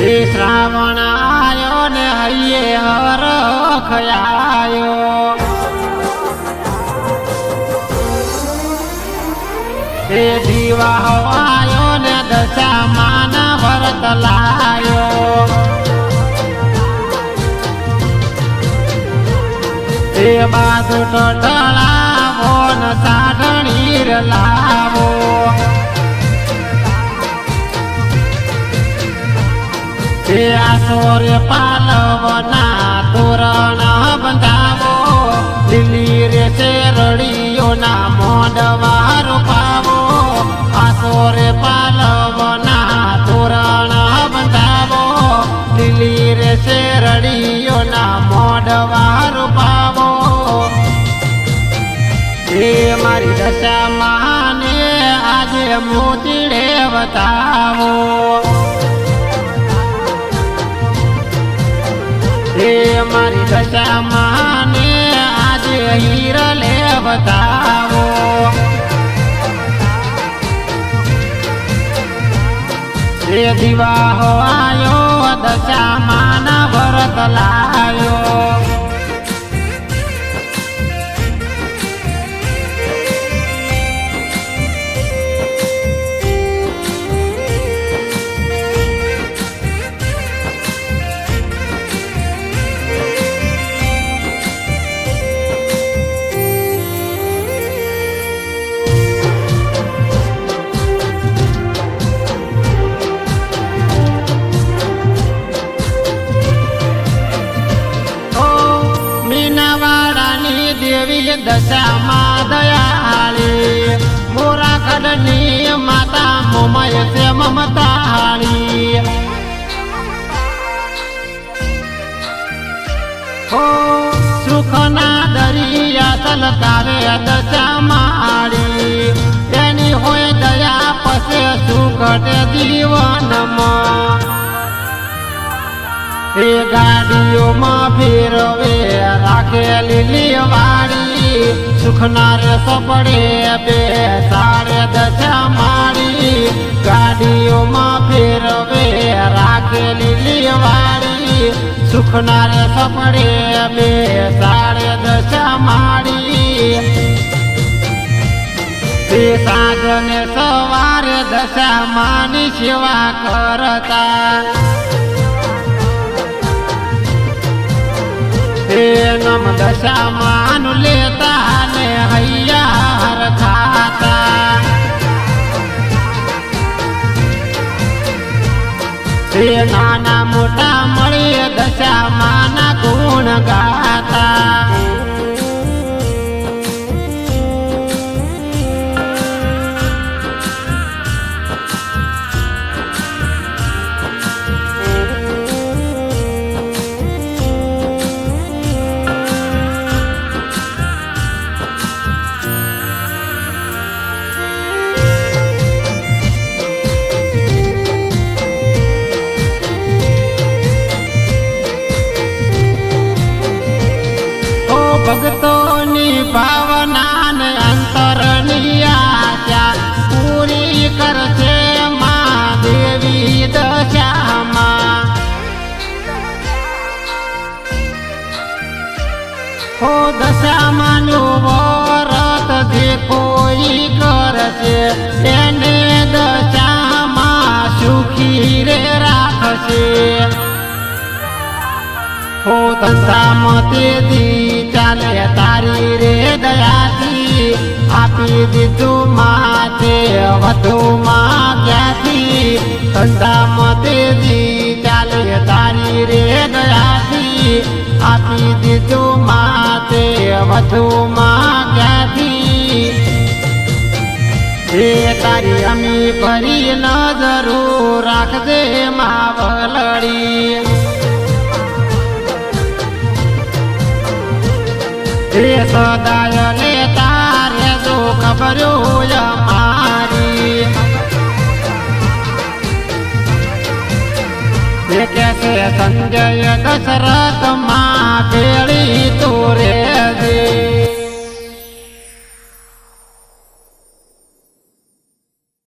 એ શ્રાવણ આયો ને હૈયે હર ખયાયો. એ દીવા આયો ને દશા માન ભરત લાયો એ બાજુ મોન ન સાઢણીર લાવો એ આસોરે પાલવના તોરણ બંધાવો. લીલી રે શેરડીઓના મોડવા રૂપાવો. આસોરે પાલવના તોરણ બંધાવો. લીલી રે શેરડીઓના મોડવા રૂપાવો. એ મારી દશા માને આજે મોતીડે બતાવો મારી દશા માને આજે હીરલે બતાવો એ દીવા આયો દશા માના ભરત લાયો દેવી દશામાં દયાળી મોરા ખડની માતા મોમય છે મમતાળી. ઓ સુખના દરિયા તલકાવે દશા માળી એની હોય દયા પસે સુખ જીવનમાં. એ ગાડીઓમાં ફેરવે સુખનાર સપડે બે સાડે દશા મારી ગાડીઓમાં ફેરવે, રાખેલી લીવાડી સુખનાર સપડે બે સાડે દશા મારી તે સાંજને સવારે દશા માની સેવા કરતા. એ દશા દશામાન લેતા ને હૈયાર ખાતા નાના મોટા મળીએ દશામાના ગુણ ગાતા. ભક્તોની ભાવના ને અંતરની આશા પૂરી કરશે મા દેવી દશામાં. હો દશામાં વરત જે કોઈ કરશે, એને દશામાં સુખી રે રાખશે. હો ધંધામાં દી આપી દીધું માથે વધુમાં ક્યાંથી? ધંધામાં દી ચાલે તારી રે દયાથી. આપી દીધું માથે વધુમાં ક્યાંથી? રે તારી અમી ફરી નજરું રાખજે માવલડી. સદાય લે તારે જો ખબરો મારી કેસે સંજય દશરથમાં ભેળી તું